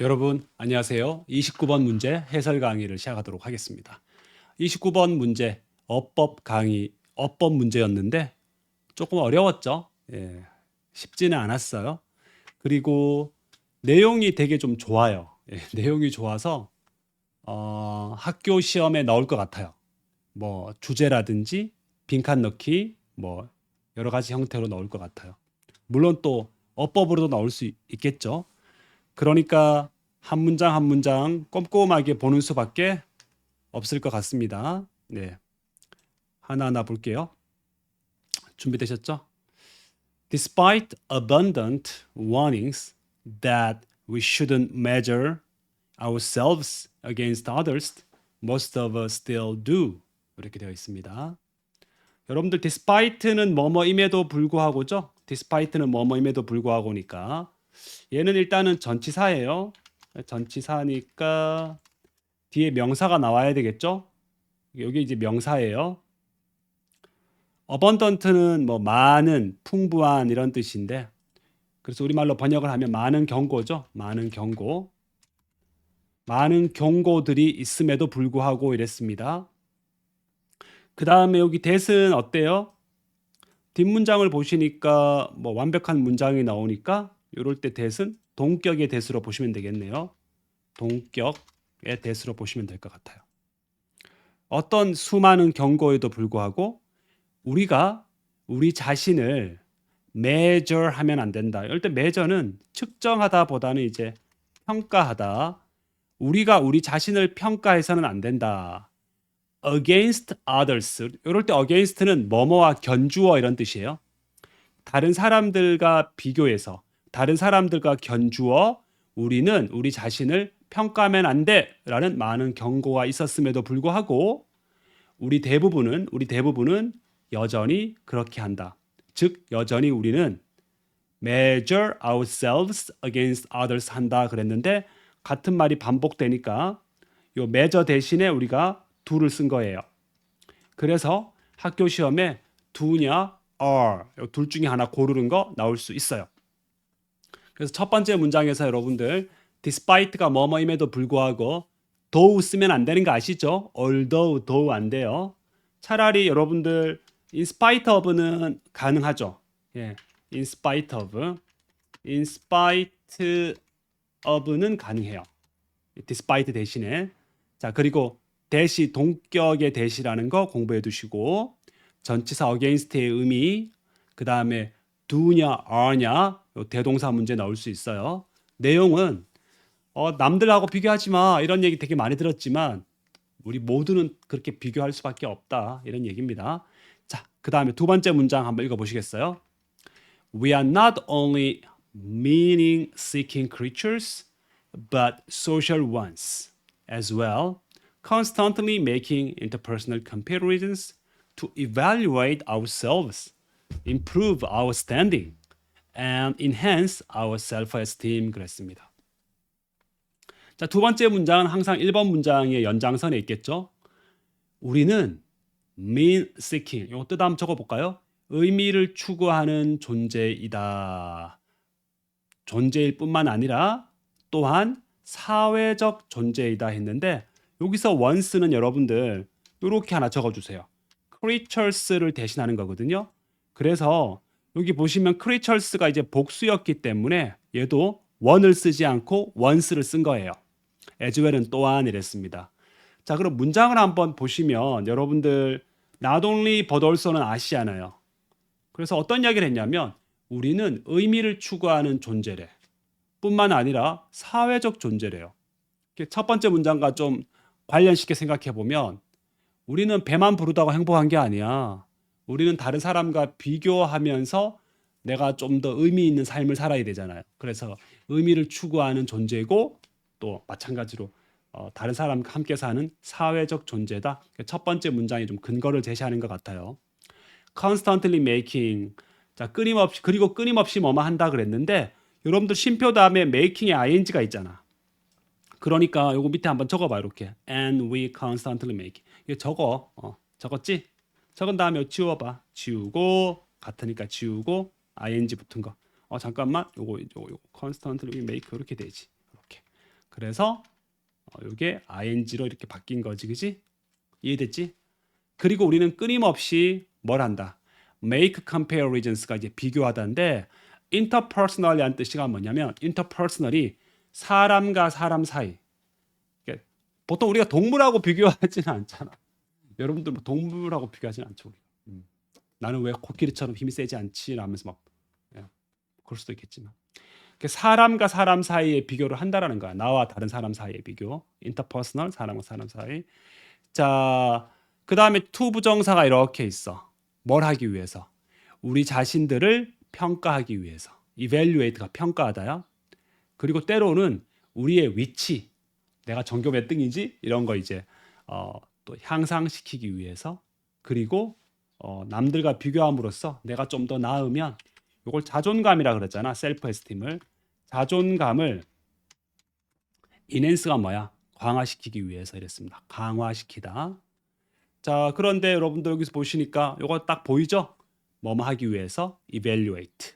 여러분 안녕하세요. 29번 문제 해설 강의를 시작하도록 하겠습니다. 29번 문제 어법 강의 어법 문제였는데 조금 어려웠죠. 예, 쉽지는 않았어요. 그리고 내용이 되게 좀 좋아요. 예, 내용이 좋아서 어, 학교 시험에 나올 것 같아요. 뭐 주제라든지 빈칸 넣기 뭐 여러 가지 형태로 나올 것 같아요. 물론 또 어법으로도 나올 수 있- 있겠죠. 그러니까 한 문장 한 문장 꼼꼼하게 보는 수밖에 없을 것 같습니다. 네. 하나하나 볼게요. 준비되셨죠? Despite abundant warnings that we shouldn't measure ourselves against others, most of us still do. 이렇게 되어 있습니다. 여러분들 despite는 뭐뭐임에도 불구하고죠. despite는 뭐뭐임에도 불구하고니까 얘는 일단은 전치사예요. 전치사니까 뒤에 명사가 나와야 되겠죠? 여기 이제 명사예요. abundant는 뭐 많은, 풍부한 이런 뜻인데 그래서 우리말로 번역을 하면 많은 경고죠. 많은 경고. 많은 경고들이 있음에도 불구하고 이랬습니다. 그 다음에 여기 that은 어때요? 뒷문장을 보시니까 뭐 완벽한 문장이 나오니까 이럴 때 that은 동격의 that으로 보시면 되겠네요. 동격의 that으로 보시면 될 것 같아요. 어떤 수많은 경고에도 불구하고 우리가 우리 자신을 measure 하면 안 된다. 이럴 때 measure는 측정하다보다는 이제 평가하다. 우리가 우리 자신을 평가해서는 안 된다. against others. 이럴 때 against는 뭐뭐와 견주어 이런 뜻이에요. 다른 사람들과 비교해서 다른 사람들과 견주어 우리는 우리 자신을 평가하면 안 돼라는 많은 경고가 있었음에도 불구하고 우리 대부분은 우리 대부분은 여전히 그렇게 한다. 즉 여전히 우리는 measure ourselves against others 한다 그랬는데 같은 말이 반복되니까 요 measure 대신에 우리가 do를 쓴 거예요. 그래서 학교 시험에 do냐 are 요둘 중에 하나 고르는 거 나올 수 있어요. 그래서 첫 번째 문장에서 여러분들 despite가 뭐뭐임에도 불구하고 though 쓰면 안 되는 거 아시죠? although though 안 돼요. 차라리 여러분들 in spite of는 가능하죠. 예. in spite of in spite of는 가능해요. despite 대신에 자 그리고 대시 동격의 대시라는 거 공부해 두시고 전치사 against의 의미 그 다음에 do냐 are냐 요 대동사 문제 나올 수 있어요. 내용은 어, 남들하고 비교하지 마 이런 얘기 되게 많이 들었지만 우리 모두는 그렇게 비교할 수밖에 없다 이런 얘기입니다. 자, 그 다음에 두 번째 문장 한번 읽어보시겠어요? We are not only meaning-seeking creatures, but social ones as well, constantly making interpersonal comparisons to evaluate ourselves, improve our standing, and enhance our self-esteem 그랬습니다. 자, 두 번째 문장은 항상 1번 문장의 연장선에 있겠죠. 우리는 mean seeking. 이거 뜻 한번 적어 볼까요? 의미를 추구하는 존재이다. 존재일 뿐만 아니라 또한 사회적 존재이다 했는데 여기서 once는 여러분들 이렇게 하나 적어 주세요. creatures를 대신하는 거거든요. 그래서 여기 보시면 creatures가 이제 복수였기 때문에 얘도 one을 쓰지 않고 once를 쓴 거예요. well은 또한 이랬습니다. 자, 그럼 문장을 한번 보시면 여러분들 but also는 아시잖아요. 그래서 어떤 이야기를 했냐면 우리는 의미를 추구하는 존재래. 뿐만 아니라 사회적 존재래요. 첫 번째 문장과 좀 관련시켜 생각해 보면 우리는 배만 부르다고 행복한 게 아니야. 우리는 다른 사람과 비교하면서 내가 좀 더 의미 있는 삶을 살아야 되잖아요. 그래서 의미를 추구하는 존재고 또 마찬가지로 어, 다른 사람과 함께 사는 사회적 존재다. 첫 번째 문장이 좀 근거를 제시하는 것 같아요. constantly making 자 끊임없이 그리고 끊임없이 뭐뭐 한다 그랬는데 여러분들 쉼표 다음에 making에 ing가 있잖아. 그러니까 요거 밑에 한번 적어봐 이렇게 and we constantly make 이거 적어 어, 적었지? 적은 다음에 지워봐 지우고 같으니까 지우고 ing 붙은 거. 어 잠깐만 요거 요거, 요거 constantly make 이렇게 되지. 이렇게 그래서 어, 이게 ing로 이렇게 바뀐 거지, 그지? 이해됐지? 그리고 우리는 끊임없이 뭘 한다? make comparisons가 이제 비교하다인데 interpersonal이라는 뜻이가 뭐냐면 interpersonal이 사람과 사람 사이. 보통 우리가 동물하고 비교하지는 않잖아. 여러분들 뭐 동물하고 비교하지는 않죠. 우리가. 음. 나는 왜 코끼리처럼 힘이 세지 않지? 라면서 막 예, 그럴 수도 있겠지만 그 사람과 사람 사이의 비교를 한다라는 거야. 나와 다른 사람 사이의 비교. interpersonal 사람과 사람 사이. 자, 그 다음에 to 부정사가 이렇게 있어. 뭘 하기 위해서? 우리 자신들을 평가하기 위해서. evaluate가 평가하다야. 그리고 때로는 우리의 위치, 내가 전교 몇 등이지? 이런 거 이제 어, 또 향상시키기 위해서. 그리고 어, 남들과 비교함으로써 내가 좀 더 나으면 이걸 자존감이라 그랬잖아. 셀프 에스팀을. 자존감을 인핸스가 뭐야? 강화시키기 위해서 이랬습니다. 강화시키다. 자, 그런데 여러분들 여기서 보시니까 이거 딱 보이죠? 뭐뭐 하기 위해서 evaluate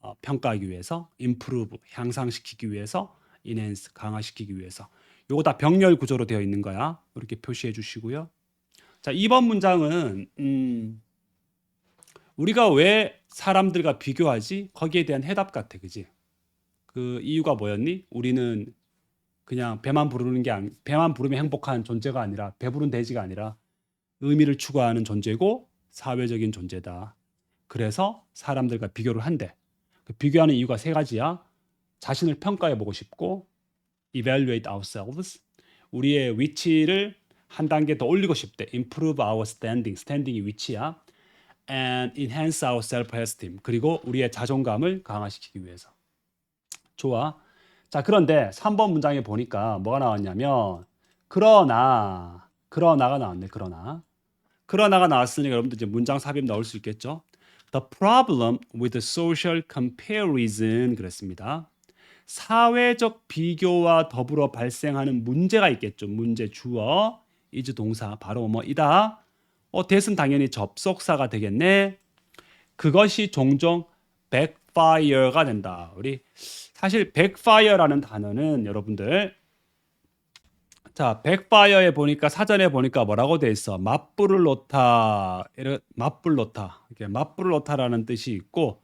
어, 평가하기 위해서 improve 향상시키기 위해서 enhance 강화시키기 위해서 요거 다 병렬 구조로 되어 있는 거야. 이렇게 표시해 주시고요. 자, 2번 문장은 음, 우리가 왜 사람들과 비교하지? 거기에 대한 해답 같아. 그지? 그 이유가 뭐였니? 우리는 그냥 배만 부르는 게 아니, 배만 부르면 행복한 존재가 아니라 배부른 돼지가 아니라 의미를 추구하는 존재고 사회적인 존재다. 그래서 사람들과 비교를 한대. 그 비교하는 이유가 세 가지야. 자신을 평가해 보고 싶고 evaluate ourselves. 우리의 위치를 한 단계 더 올리고 싶대. improve our standing. standing이 위치야. and enhance our self-esteem. 그리고 우리의 자존감을 강화시키기 위해서. 좋아. 자, 그런데 3번 문장에 보니까 뭐가 나왔냐면 그러나 그러나가 나왔네. 그러나 그러나가 나왔으니까 여러분들 이제 문장 삽입 넣을 수 있겠죠? The problem with social comparison 그랬습니다. 사회적 비교와 더불어 발생하는 문제가 있겠죠. 문제 주어 is 동사 바로 뭐이다. 어, 대은 당연히 접속사가 되겠네. 그것이 종종 backfire가 된다. 우리 사실 backfire라는 단어는 여러분들 자, 백파이어에 보니까 사전에 보니까 뭐라고 돼 있어? 맞불을 놓다. 맞불 놓다. 이렇게 맞불을 놓다라는 뜻이 있고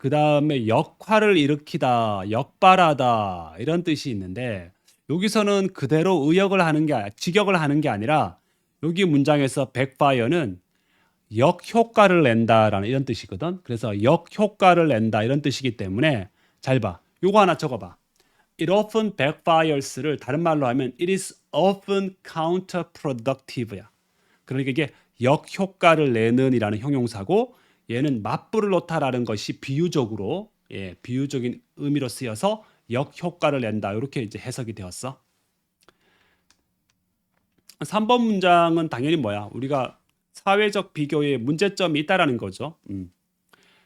그 다음에 역화를 일으키다, 역발하다 이런 뜻이 있는데 여기서는 그대로 의역을 하는 게 직역을 하는 게 아니라 여기 문장에서 백파이어는 역효과를 낸다라는 이런 뜻이거든. 그래서 역효과를 낸다 이런 뜻이기 때문에 잘 봐. 요거 하나 적어 봐. it often backfires를 다른 말로 하면 it is often counterproductive야. 그러니까 이게 역효과를 내는이라는 형용사고 얘는 맞불을 놓다라는 것이 비유적으로 예, 비유적인 의미로 쓰여서 역효과를 낸다. 이렇게 이제 해석이 되었어. 3번 문장은 당연히 뭐야? 우리가 사회적 비교에 문제점이 있다라는 거죠. 음.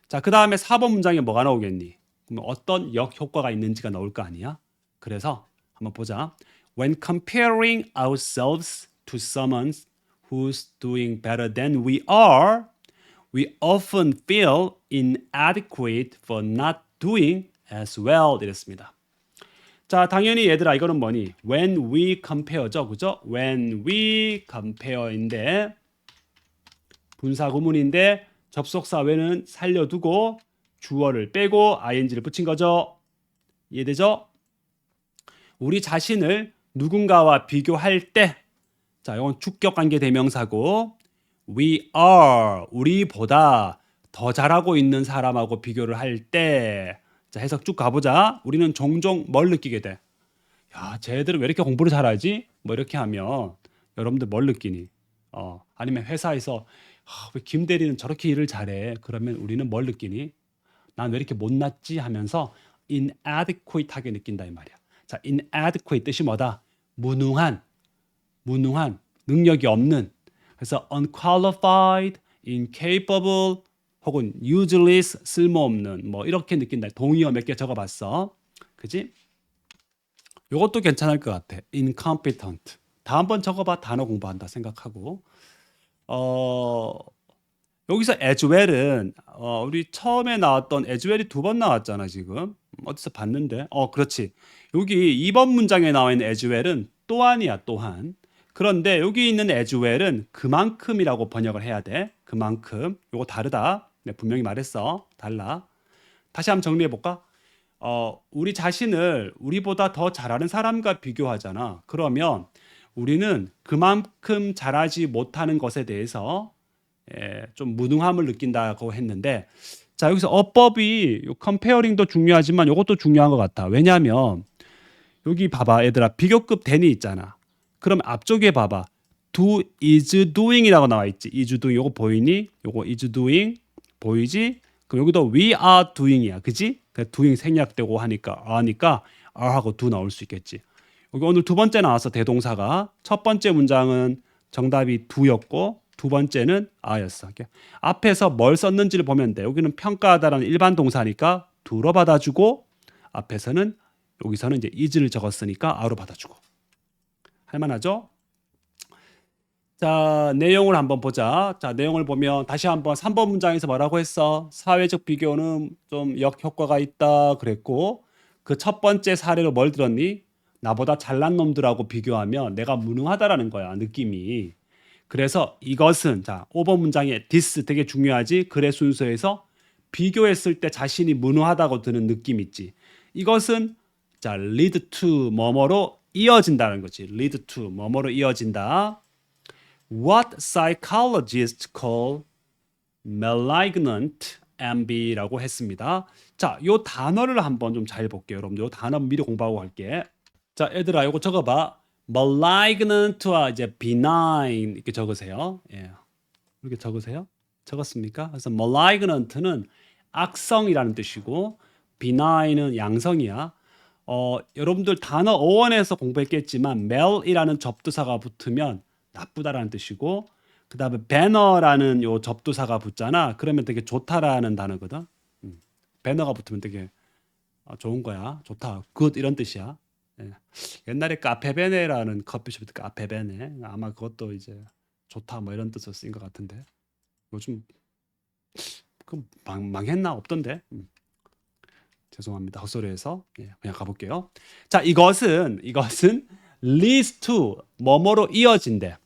자, 그 다음에 4번 문장에 뭐가 나오겠니? 그럼 어떤 역효과가 있는지가 나올 거 아니야? 그래서 한번 보자. When comparing ourselves to someone who's doing better than we are, we often feel inadequate for not doing as well. 이랬습니다. 자, 당연히 얘들아 이거는 뭐니? When we compare죠, 그죠? When we compare인데 분사 구문인데 접속사 외는 살려두고 주어를 빼고 ing를 붙인 거죠. 이해되죠? 우리 자신을 누군가와 비교할 때, 자, 이건 주격 관계 대명사고, we are, 우리보다 더 잘하고 있는 사람하고 비교를 할 때, 자, 해석 쭉 가보자. 우리는 종종 뭘 느끼게 돼? 야, 쟤들은 왜 이렇게 공부를 잘하지? 뭐 이렇게 하면 여러분들 뭘 느끼니? 어, 아니면 회사에서 아, 왜 김 대리는 저렇게 일을 잘해? 그러면 우리는 뭘 느끼니? 난 왜 이렇게 못났지? 하면서 inadequate하게 느낀다 이 말이야. 자, inadequate 뜻이 뭐다? 무능한, 무능한, 능력이 없는. 그래서 unqualified, incapable, 혹은 useless, 쓸모없는, 뭐 이렇게 느낀다. 동의어 몇 개 적어봤어. 그지? 요것도 괜찮을 것 같아. incompetent. 다음번 적어봐. 단어 공부한다 생각하고. 어, 여기서 as well은 어, 우리 처음에 나왔던 as well이 두 번 나왔잖아 지금 어디서 봤는데 어 그렇지 여기 2번 문장에 나와 있는 as well은 또한이야 또한 그런데 여기 있는 well은 그만큼이라고 번역을 해야 돼. 그만큼. 요거 다르다. 네, 분명히 말했어. 달라. 다시 한번 정리해 볼까? 어, 우리 자신을 우리보다 더 잘하는 사람과 비교하잖아. 그러면 우리는 그만큼 잘하지 못하는 것에 대해서 예, 좀 무능함을 느낀다고 했는데 자 여기서 어법이 요 컴페어링도 중요하지만 이것도 중요한 것 같아. 왜냐하면 여기 봐봐. 얘들아 비교급 대니 있잖아. 그럼 앞쪽에 봐봐 do is doing이라고 나와 있지. is doing 요거 보이니? 요거 is doing 보이지? 그럼 여기도 we are doing이야, 그지? 그 doing 생략되고 하니까 아니까 are하고 do 나올 수 있겠지. 여기 오늘 두 번째 나왔어 대동사가 첫 번째 문장은 정답이 do였고 두 번째는. 이렇게. 앞에서 뭘 썼는지를 보면 돼. 여기는 평가하다라는 일반 동사니까 do로 받아주고 앞에서는 여기서는 이제 is를 적었으니까 a로 받아주고 할만하죠? 자, 내용을 한번 보자. 자, 내용을 보면 다시 한번 3번 문장에서 뭐라고 했어? 사회적 비교는 좀 역효과가 있다 그랬고 그 첫 번째 사례로 뭘 들었니? 나보다 잘난 놈들하고 비교하면 내가 무능하다라는 거야, 느낌이. 그래서 이것은 자, 5번 문장에 this 되게 중요하지. 글의 순서에서 비교했을 때 자신이 무능하다고 드는 느낌 있지. 이것은 자, lead to 뭐뭐로 이어진다는 거지. lead to 뭐뭐로 이어진다. What psychologists call malignant envy라고 했습니다. 자, 요 단어를 한번 좀 잘 볼게요, 여러분. 요 단어 미리 공부하고 갈게. 자, 얘들아, 요거 적어봐. malignant와 이제 benign 이렇게 적으세요. 예, 이렇게 적으세요. 적었습니까? 그래서 malignant는 악성이라는 뜻이고 benign은 양성이야. 어, 여러분들 단어 어원에서 공부했겠지만 mel이라는 접두사가 붙으면 나쁘다라는 뜻이고 그 다음에 배너라는 요 접두사가 붙잖아. 그러면 되게 좋다라는 단어거든. 음. 배너가 붙으면 되게 어, 좋은 거야. 좋다. 굿 이런 뜻이야. 예. 옛날에 카페베네라는 커피숍 카페베네 아마 그것도 이제 좋다 뭐 이런 뜻으로 쓰인 것 같은데 요즘 그 망, 망했나 없던데 음. 죄송합니다 헛소리해서 예, 그냥 가볼게요 자 이것은 이것은 leads to 뭐뭐로 이어진대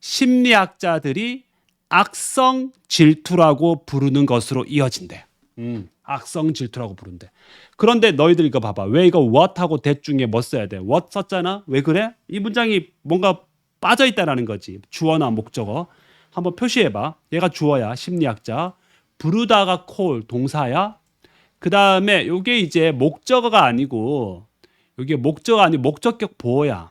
심리학자들이 악성 질투라고 부르는 것으로 이어진대 음, 악성 질투라고 부른대 그런데 너희들 이거 봐봐. 왜 이거 what하고 that 중에 뭐 써야 돼? what 썼잖아. 왜 그래? 이 문장이 뭔가 빠져 있다라는 거지. 주어나 목적어. 한번 표시해 봐. 얘가 주어야. 심리학자. 부르다가 call 동사야. 그 다음에 요게 이제 목적어가 아니고 요게 목적어 아니 목적격 보어야.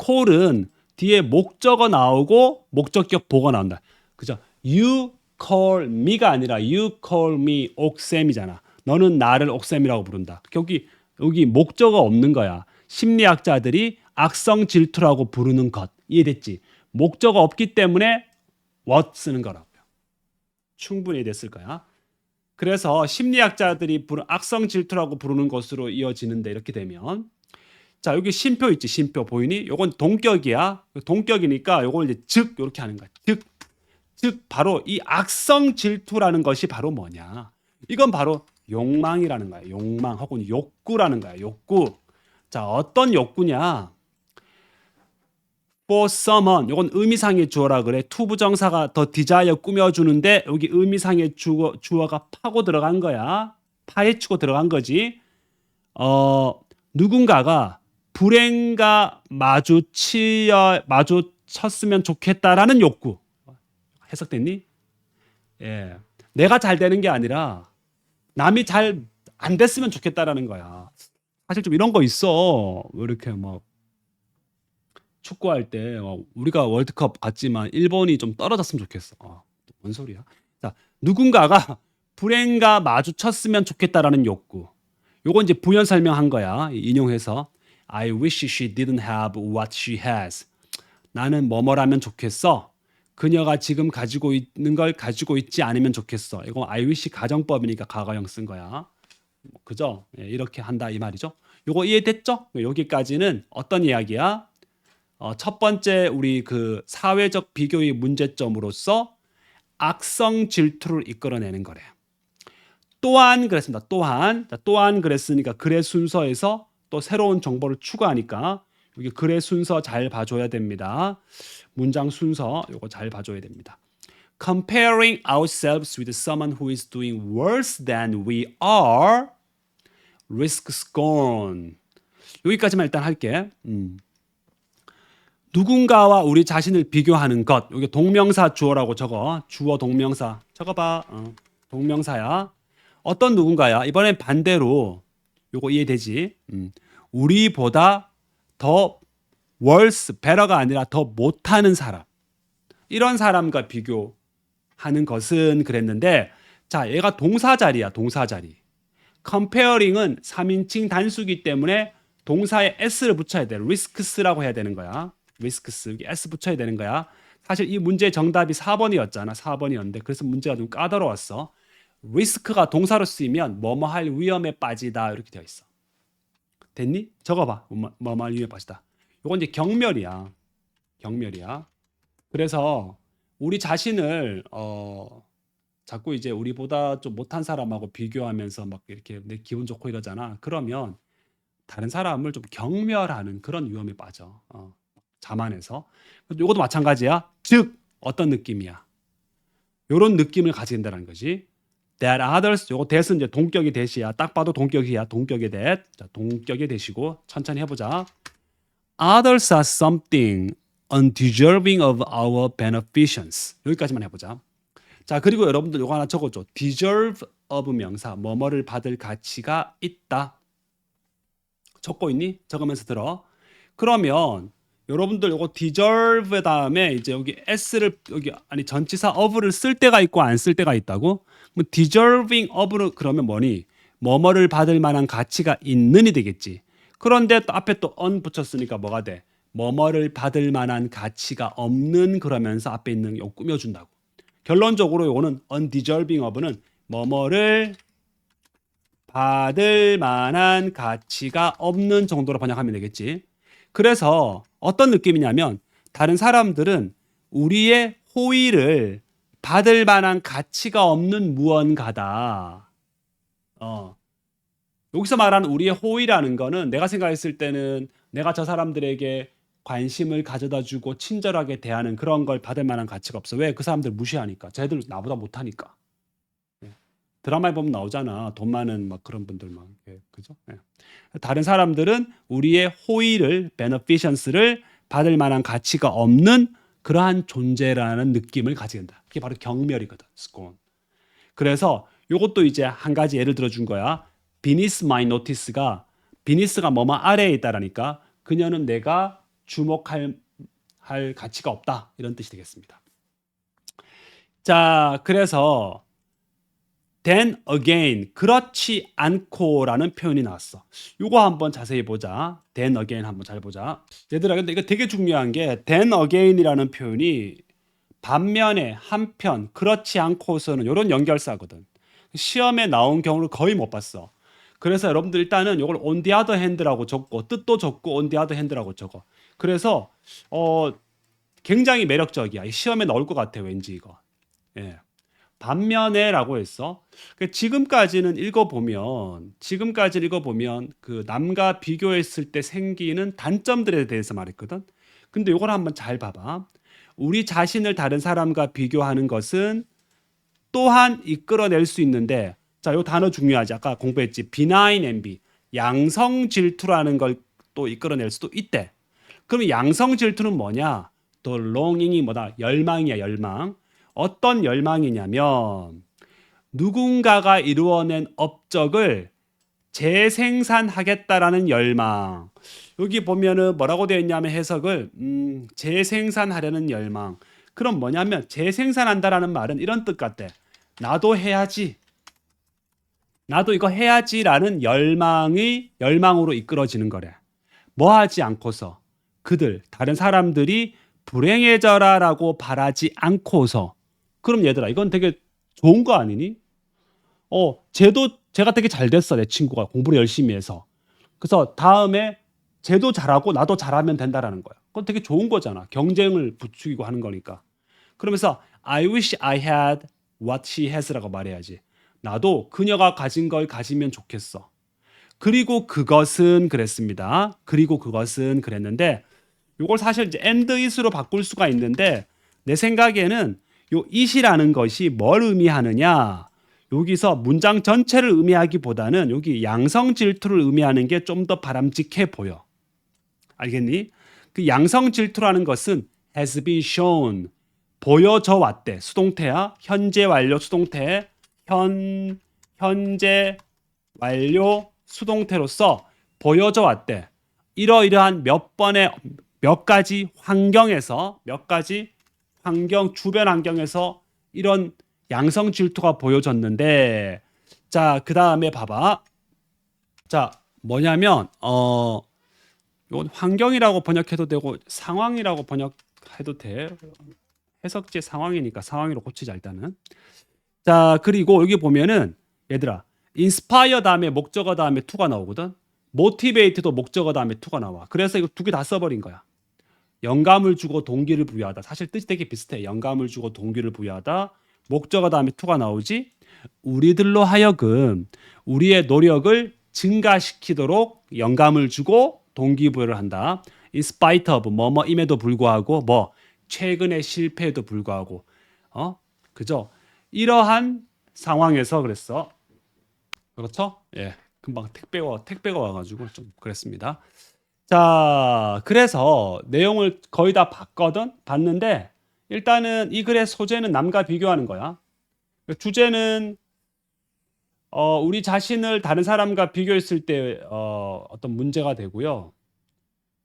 call은 뒤에 목적어 나오고 목적격 보어가 나온다. 그죠? you call me가 아니라 you call me 옥쌤이잖아. 너는 나를 옥쌤이라고 부른다. 여기 여기 목적어 없는 거야. 심리학자들이 악성 질투라고 부르는 것 이해됐지? 목적어 없기 때문에 what 쓰는 거라고요. 충분히 됐을 거야. 그래서 심리학자들이 부르 악성 질투라고 부르는 것으로 이어지는데 이렇게 되면 자 여기 심표 있지 심표 보이니? 요건 동격이야. 동격이니까 요걸 이제 즉 이렇게 하는 거야. 즉, 즉 바로 이 악성 질투라는 것이 바로 뭐냐? 이건 바로 욕망이라는 거야. 욕망 혹은 욕구라는 거야. 욕구. 자, 어떤 욕구냐? For someone. 이건 의미상의 주어라 그래. 투부정사가 더 디자이어 꾸며주는데 여기 의미상의 주어, 주어가 파고 들어간 거야. 파헤치고 들어간 거지. 어, 누군가가 불행과 마주치어 마주쳤으면 좋겠다라는 욕구. 해석됐니? 예. 내가 잘 되는 게 아니라 남이 잘 안 됐으면 좋겠다라는 거야. 사실 좀 이런 거 있어. 왜 이렇게 막 축구할 때 어, 우리가 월드컵 갔지만 일본이 좀 떨어졌으면 좋겠어. 어, 뭔 소리야? 자, 누군가가 불행과 마주쳤으면 좋겠다라는 욕구. 요건 이제 부연 설명한 거야. 인용해서 I wish she didn't have what she has. 나는 뭐뭐라면 좋겠어. 그녀가 지금 가지고 있는 걸 가지고 있지 않으면 좋겠어. 이거 I wish 가정법이니까 가가형 쓴 거야. 뭐, 그죠? 예, 이렇게 한다 이 말이죠. 요거 이해됐죠? 여기까지는 어떤 이야기야? 어, 첫 번째 우리 그 사회적 비교의 문제점으로서 악성 질투를 이끌어내는 거래요. 또한 그랬습니다. 또한 자, 또한 그랬으니까 글의 순서에서 또 새로운 정보를 추가하니까 여기 글의 순서 잘 봐줘야 됩니다. 문장 순서 요거 잘 봐줘야 됩니다. Comparing ourselves with someone who is doing worse than we are risk scorn. 여기까지만 일단 할게. 음. 누군가와 우리 자신을 비교하는 것. 여기 동명사 주어라고 적어. 주어 동명사. 적어봐. 어. 동명사야. 어떤 누군가야. 이번엔 반대로 요거 이해되지? 음. 우리보다 더 worse, better가 아니라 더 못하는 사람. 이런 사람과 비교하는 것은 그랬는데 자, 얘가 동사 자리야. 동사 자리. comparing은 3인칭 단수기 때문에 동사에 s를 붙여야 돼. risks라고 해야 되는 거야. Risks 여기 s 붙여야 되는 거야. 사실 이 문제의 정답이 4번이었잖아. 4번이었는데 그래서 문제가 좀 까다로웠어. 리스크가 동사로 쓰이면 뭐뭐 할 위험에 빠지다 이렇게 되어 있어. 됐니? 적어봐. 뭐뭐 할 위험에 빠지다. 이건 이제 경멸이야. 경멸이야. 그래서 우리 자신을 어 자꾸 이제 우리보다 좀 못한 사람하고 비교하면서 막 이렇게 내 기분 좋고 이러잖아. 그러면 다른 사람을 좀 경멸하는 그런 위험에 빠져. 어, 자만해서. 이것도 마찬가지야. 즉 어떤 느낌이야? 요런 느낌을 가진다는 거지. that others 요거 that은 이제 동격이 that이야. 딱 봐도 동격이야. 동격의 that. 자, 동격의 that이고 천천히 해 보자. others are something undeserving of our beneficence. 여기까지만 해 보자. 자, 그리고 여러분들 요거 하나 적어 줘. deserve of 명사 뭐뭐를 받을 가치가 있다. 적고 있니? 적으면서 들어. 그러면 여러분들 요거 deserve 다음에 이제 여기 s를 여기 아니 전치사 of를 쓸 때가 있고 안 쓸 때가 있다고? 뭐 deserving of를 그러면 뭐니? 뭐뭐를 받을 만한 가치가 있는이 되겠지. 그런데 또 앞에 또 on 붙였으니까 뭐가 돼? 뭐뭐를 받을 만한 가치가 없는 그러면서 앞에 있는 요 꾸며준다고. 결론적으로 요거는 undeserving of는 뭐뭐를 받을 만한 가치가 없는 정도로 번역하면 되겠지. 그래서 어떤 느낌이냐면 다른 사람들은 우리의 호의를 받을 만한 가치가 없는 무언가다. 어. 여기서 말하는 우리의 호의라는 거는 내가 생각했을 때는 내가 저 사람들에게 관심을 가져다 주고 친절하게 대하는 그런 걸 받을 만한 가치가 없어. 왜? 그 사람들 무시하니까. 쟤들 나보다 못하니까. 예. 드라마에 보면 나오잖아. 돈 많은 막 그런 분들만. 예, 그죠? 예. 다른 사람들은 우리의 호의를, beneficence를 받을 만한 가치가 없는 그러한 존재라는 느낌을 된다. 그게 바로 경멸이거든. scorn. 그래서 요것도 이제 한 가지 예를 들어 준 거야. beneath my notice가 beneath가 뭐뭐 아래에 있다라니까 그녀는 내가 주목할 할 가치가 없다. 이런 뜻이 되겠습니다. 자, 그래서 then again 그렇지 않고라는 표현이 나왔어. 이거 한번 자세히 보자. then again 한번 잘 보자. 얘들아 근데 이거 되게 중요한 게 then again이라는 표현이 반면에 한편 그렇지 않고서는 이런 연결사거든. 시험에 나온 경우를 거의 못 봤어. 그래서 여러분들 일단은 이걸 on the other hand라고 적고 뜻도 적고 on the other hand라고 적어. 그래서 어 굉장히 매력적이야. 시험에 나올 것 같아 왠지 이거. 예. 반면에라고 했어. 그 지금까지는 읽어보면 지금까지 읽어보면 그 남과 비교했을 때 생기는 단점들에 대해서 말했거든. 근데 이걸 한번 잘 봐봐. 우리 자신을 다른 사람과 비교하는 것은 또한 이끌어낼 수 있는데 자, 요 단어 중요하지. 아까 공부했지. benign envy. 양성 질투라는 걸 또 이끌어낼 수도 있대. 그러면 양성 질투는 뭐냐? 또 longing이 뭐다? 열망이야, 열망. 어떤 열망이냐면 누군가가 이루어낸 업적을 재생산하겠다라는 열망. 여기 보면은 뭐라고 되어 있냐면 해석을 음, 재생산하려는 열망. 그럼 뭐냐면 재생산한다라는 말은 이런 뜻 같대. 나도 해야지. 나도 이거 해야지라는 열망이 열망으로 이끌어지는 거래. 뭐 하지 않고서 그들 다른 사람들이 불행해져라라고 바라지 않고서 그럼 얘들아 이건 되게 좋은 거 아니니? 어, 쟤도 제가 되게 잘 됐어 내 친구가 공부를 열심히 해서 그래서 다음에 쟤도 잘하고 나도 잘하면 된다라는 거야. 그건 되게 좋은 거잖아. 경쟁을 부추기고 하는 거니까. 그러면서 I wish I had what she has라고 말해야지. 나도 그녀가 가진 걸 가지면 좋겠어. 그리고 그것은 그랬습니다. 그리고 그것은 그랬는데 요걸 사실 이제 and is로 바꿀 수가 있는데 내 생각에는 요 it이라는 것이 뭘 의미하느냐? 여기서 문장 전체를 의미하기보다는 여기 양성 질투를 의미하는 게 좀 더 바람직해 보여. 알겠니? 그 양성 질투라는 것은 has been shown 보여져 왔대. 수동태야. 현재 완료 수동태. 현 현재 완료 수동태로서 보여져 왔대. 이러이러한 몇 번의 몇 가지 환경에서 몇 가지 환경 주변 환경에서 이런 양성 질투가 보여졌는데 자, 그 다음에 봐봐. 자, 뭐냐면 어 이건 환경이라고 번역해도 되고 상황이라고 번역해도 돼. 해석지 상황이니까 상황으로 고치자 일단은. 자, 그리고 여기 보면은 얘들아, inspire 다음에 목적어 다음에 to가 나오거든. motivate도 목적어 다음에 to가 나와. 그래서 이거 두 개 다 써버린 거야. 영감을 주고 동기를 부여하다. 사실 뜻이 되게 비슷해. 영감을 주고 동기를 부여하다. 목적어 다음에 to가 나오지. 우리들로 하여금 우리의 노력을 증가시키도록 영감을 주고 동기부여를 한다. In spite of 뭐뭐임에도 불구하고 뭐 최근의 실패에도 불구하고 어 그죠? 이러한 상황에서 그랬어. 그렇죠? 예. 금방 택배가 택배가 와가지고 좀 그랬습니다. 자, 그래서 내용을 거의 다 봤거든. 봤는데 일단은 이 글의 소재는 남과 비교하는 거야. 주제는 어, 우리 자신을 다른 사람과 비교했을 때 어, 어떤 문제가 되고요.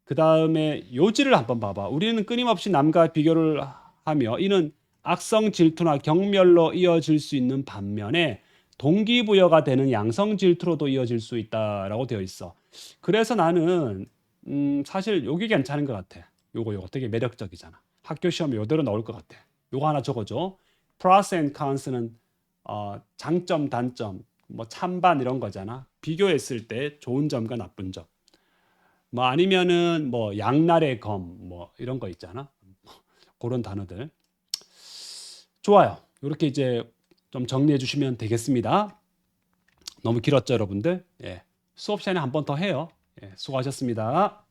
그 다음에 요지를 한번 봐봐. 우리는 끊임없이 남과 비교를 하며 이는 악성 질투나 경멸로 이어질 수 있는 반면에 동기부여가 되는 양성 질투로도 이어질 수 있다라고 되어 있어. 그래서 나는 음, 사실 요게 괜찮은 것 같아. 요거 요거 되게 매력적이잖아. 학교 시험에 요대로 나올 것 같아. 요거 하나 적어줘. 플러스 앤 컨스는 어, 장점, 단점, 뭐 찬반 이런 거잖아. 비교했을 때 좋은 점과 나쁜 점. 뭐 아니면은 뭐 양날의 검, 뭐 이런 거 있잖아. 그런 단어들. 좋아요. 이렇게 이제 좀 정리해 주시면 되겠습니다. 너무 길었죠, 여러분들? 예. 수업 시간에 한 번 더 해요. 예, 수고하셨습니다.